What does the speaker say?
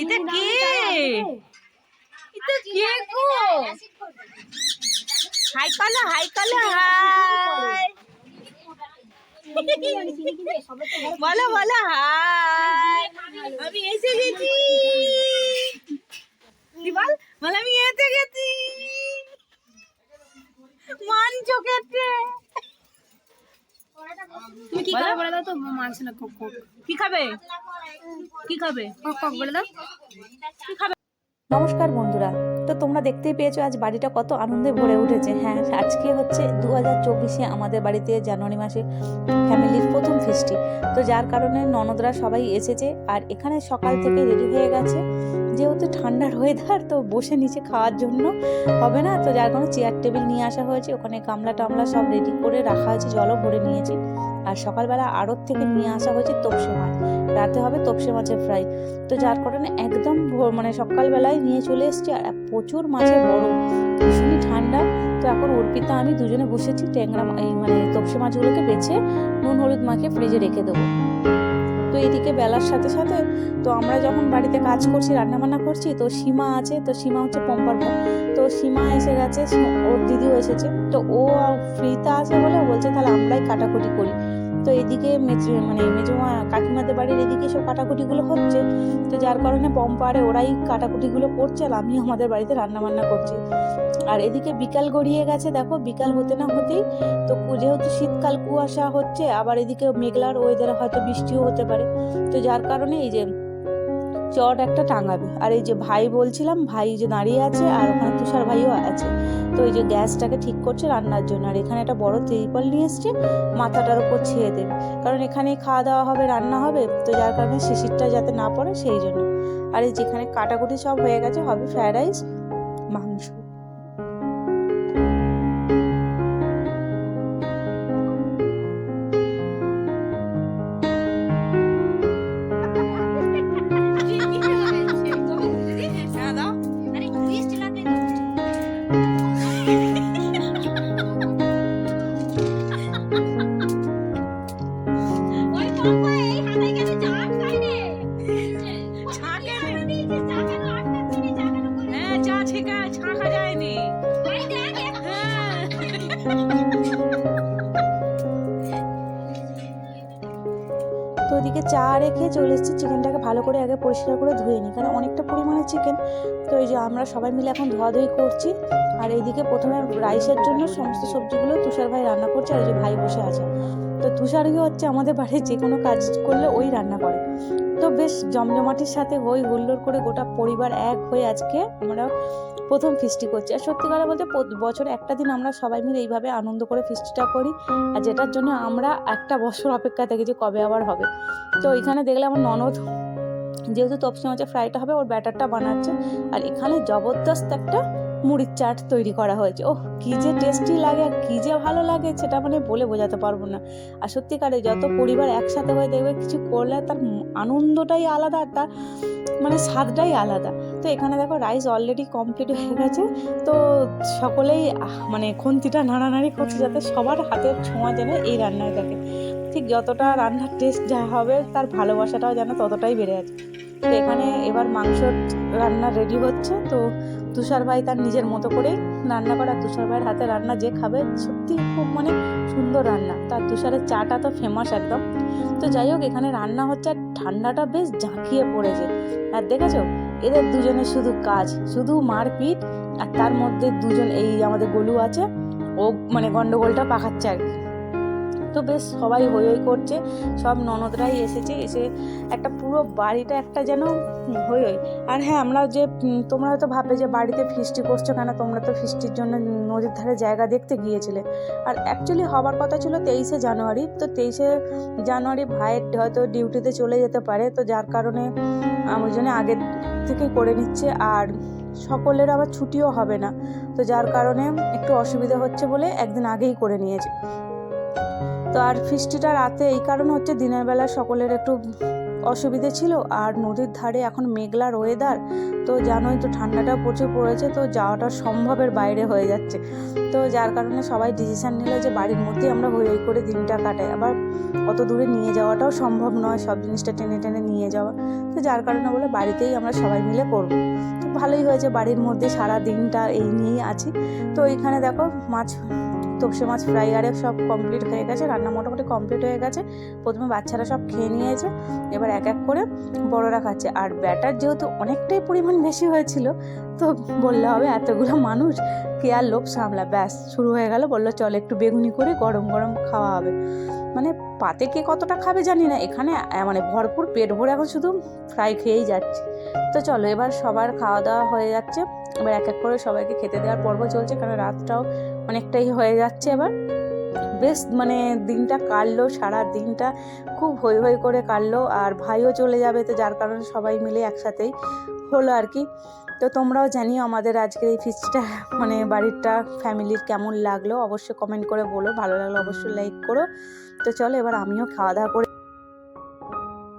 এটা কে? এটা কে গো? Hi Kalo hi Kalo hi. বলো। বলো হাই। আমি এসে গেছি। কি বল বল আমি এসে গেছি। মান চোখেতে। তুমি কি খাবে বলে দাও তো? মাংস না কক কক। কি খাবে কি খাবে? কক কক বলে দাও। কি খাবে? নমস্কার বন্ধুরা তো তোমরা দেখতেই পেয়েছ আজ বাড়িটা কত আনন্দে ভরে উঠেছে। হ্যাঁ আজকে হচ্ছে দু হাজার চব্বিশে আমাদের বাড়িতে জানুয়ারি মাসে ফ্যামিলির প্রথম ফিস্টি। তো যার কারণে ননদরা সবাই এসেছে আর এখানে সকাল থেকে রেডি হয়ে গেছে। যেহেতু ঠান্ডার ওয়েদার তো বসে নিচে খাওয়ার জন্য হবে না। তো যার কারণে চেয়ার টেবিল নিয়ে আসা হয়েছে, ওখানে গামলা টামলা সব রেডি করে রাখা হয়েছে, জলও ভরে নিয়েছে। আর সকালবেলা আড়ত থেকে নিয়ে আসা হয়েছে তপসে মাছ। রাতে হবে তপসে মাছের ফ্রাই। তো যার কারণে একদম মানে সকালবেলায় নিয়ে চলে এসেছি আর প্রচুর মাছের বড়। ভীষণই ঠান্ডা। তো এখন অর্পিতা, আমি দুজনে বসেছি ট্যাংরা এই মানে তপসে মাছগুলোকে বেছে নুন, হলুদ মাখিয়ে ফ্রিজে রেখে দেবো। তো এদিকে বেলার সাথে সাথে তো আমরা যখন বাড়িতে কাজ করছি রান্না বান্না করছি, তো সীমা আছে, তো সীমা হচ্ছে পম্পার তো সীমা এসে গেছে ওর দিদিও এসেছে। তো ও ফ্রিতে আছে বলে বলছে, তাহলে আমরাই কাটাকুটি করি। তো এদিকে মেজো মানে মেজমা কাকিমাদের বাড়ির এদিকে সব কাটাকুটিগুলো হচ্ছে। তো যার কারণে পম্পারে ওরাই কাটাকুটিগুলো করছে আর আমি আমাদের বাড়িতে রান্নাবান্না করছি। আর এদিকে বিকাল গড়িয়ে গেছে, দেখো বিকাল হতে না হতেই তো যেহেতু শীতকাল কুয়াশা হচ্ছে, আবার এদিকে মেঘলার ওয়েদারে হয়তো বৃষ্টিও হতে পারে। তো যার কারণে এই যে চট একটা টাঙাবে। আর এই যে ভাই বলছিলাম, ভাই যে দাঁড়িয়ে আছে আর ওখানে তুষার ভাইও আছে। তো এই যে গ্যাসটাকে ঠিক করছে রান্নার জন্য। আর এখানে একটা বড় ত্রিপল নিয়ে এসছে, মাথাটার উপর ছেড়ে দেবে। কারণ এখানে খাওয়া দাওয়া হবে, রান্না হবে, তো যার কারণে শিশিরটা যাতে না পড়ে সেই জন্য। আর এই যেখানে কাটাকুটি সব হয়ে গেছে, হবে ফ্রায়েড রাইস মাংস। তো ওদিকে চা রেখে চলে এসেছি চিকেনটাকে ভালো করে আগে পরিষ্কার করে ধুয়ে নিই, কারণ অনেকটা পরিমাণে চিকেন তো এই যে আমরা সবাই মিলে এখন ধোয়াধুয়ি করছি, আর এইদিকে প্রথমে রাইসের জন্য সমস্ত সবজিগুলো তুষার ভাই রান্না করছে, আর এই যে ভাই বসে আছে। তো তুষারই হচ্ছে আমাদের বাড়ির যে কোনো কাজ করলে ওই রান্না করে। তো বেশ জমজমাটির সাথে হই হুল্লোড় করে গোটা পরিবার এক হয়ে আজকে আমরা প্রথম ফিস্টি করছি। আর সত্যি কথা বলতে বছর একটা দিন আমরা সবাই মিলে এইভাবে আনন্দ করে ফিস্টিটা করি। আর যেটার জন্য আমরা একটা বছর অপেক্ষা থাকি যে কবে আবার হবে। তো এখানে দেখলাম আমার ননদ যেহেতু তপসি মাছের ফ্রাইটা হবে, ওর ব্যাটারটা বানাচ্ছে। আর এখানে জবরদস্ত একটা মুড়ির চাট তৈরি করা হয়েছে। ওহ, কী যে টেস্টি লাগে আর কী যে ভালো লাগে সেটা মানে বলে বোঝাতে পারব না। আর সত্যিকারে যত পরিবার একসাথে হয়ে দেখবে কিছু করলে তার আনন্দটাই আলাদা আর তার মানে স্বাদটাই আলাদা। তো এখানে দেখো রাইস অলরেডি কমপ্লিট হয়ে গেছে। তো সকলেই মানে খুন্তিটা নাড়ানাড়ি করছে যাতে সবার হাতের ছোঁয়া যেন এই রান্নায় থাকে। ঠিক যতটা রান্নার টেস্ট যা হবে তার ভালোবাসাটাও যেন ততটাই বেড়ে আছে। তো এখানে এবার মাংস রান্না রেডি হচ্ছে। তো তুষার ভাই তার নিজের মতো করেই রান্না করা তুষার ভাইয়ের হাতে রান্না যে খাবে, সত্যি খুব মানে সুন্দর রান্না। তার তুষারের চাটা তো ফেমাস একদম। তো যাই হোক, এখানে রান্না হচ্ছে, আর ঠান্ডাটা বেশ ঝাঁকিয়ে পড়েছে। আর দেখেছ? এদের দুজনের শুধু কাজ, শুধু মারপিট, আর তার মধ্যে দুজন, এই আমাদের গলু আছে, ও মানে গন্ডগোলটা পাকাচ্ছে আর কি। তো বেশ সবাই হই হই করছে সব ননদরাই এসেছে এসে একটা পুরো বাড়িটা একটা যেন হই হই। আর হ্যাঁ আমরা যে তোমরা হয়তো ভাববে যে বাড়িতে ফিস্টি করছ কেন তোমরা তো ফিস্টির জন্য নদীর ধারে জায়গা দেখতে গিয়েছিলে। আর অ্যাকচুয়ালি হবার কথা ছিল তেইশে জানুয়ারি তো তেইশে জানুয়ারি ভাইয়ের হয়তো ডিউটিতে চলে যেতে পারে তো যার কারণে আম, ওই জন্য আগের থেকে করে নিচ্ছে আর সকলের আবার ছুটিও হবে না তো যার কারণে একটু অসুবিধা হচ্ছে বলে একদিন আগেই করে নিয়েছে। তো আর ফিস্টিটা রাতে এই কারণ হচ্ছে দিনের বেলা সকলের একটু অসুবিধে ছিল আর নদীর ধারে এখন মেঘলার ওয়েদার তো জানোই তো ঠান্ডাটা প্রচুর পড়েছে, তো যাওয়াটা সম্ভবের বাইরে হয়ে যাচ্ছে। তো যার কারণে সবাই ডিসিশান নিল যে বাড়ির মধ্যেই আমরা হই হই করে দিনটা কাটাই। আবার অত দূরে নিয়ে যাওয়াটাও সম্ভব নয়, সব জিনিসটা টেনে টেনে নিয়ে যাওয়া। তো যার কারণে বলে বাড়িতেই আমরা সবাই মিলে করব। তো ভালোই হয়েছে বাড়ির মধ্যে সারা দিনটা এই নিয়েই আছি। তো এইখানে দেখো মাছ তপসে মাছ ফ্রাই আরে সব কমপ্লিট হয়ে গেছে, রান্না মোটামুটি কমপ্লিট হয়ে গেছে। প্রথমে বাচ্চারা সব খেয়ে নিয়েছে, এবার এক এক করে বড়রা খাচ্ছে। আর ব্যাটার যেহেতু অনেকটাই পরিমাণ বেশি হয়েছিল, তো বললে হবে এতগুলো মানুষ কে আর লোভ সামলা ব্যাস, শুরু হয়ে গেল, বলল চল একটু বেগুনি করে গরম গরম খাওয়া হবে। মানে পাতে কে কতটা খাবে জানি না, এখানে মানে ভরপুর পেট ভরে এখন শুধু ফ্রাই খেয়েই যাচ্ছে। তো চলো এবার সবার খাওয়া দাওয়া হয়ে যাচ্ছে। এবার এক এক করে সবাইকে খেতে দেওয়ার পর্ব চলছে কারণ রাতটাও অনেকটাই হয়ে যাচ্ছে এবার। বেশ মানে দিনটা কাটলো, সারা দিনটা খুব হই হই করে কাটলো আর ভাইও চলে যাবে তো যার কারণে সবাই মিলে একসাথেই হলো আর কি। তো তোমরাও জানিও আমাদের আজকের এই ফিস্টটা মানে বাড়িরটা ফ্যামিলির কেমন লাগল? অবশ্যই কমেন্ট করে বলো, ভালো লাগল অবশ্যই লাইক করো। তো চলো এবার আমিও খাওয়া দাওয়া করে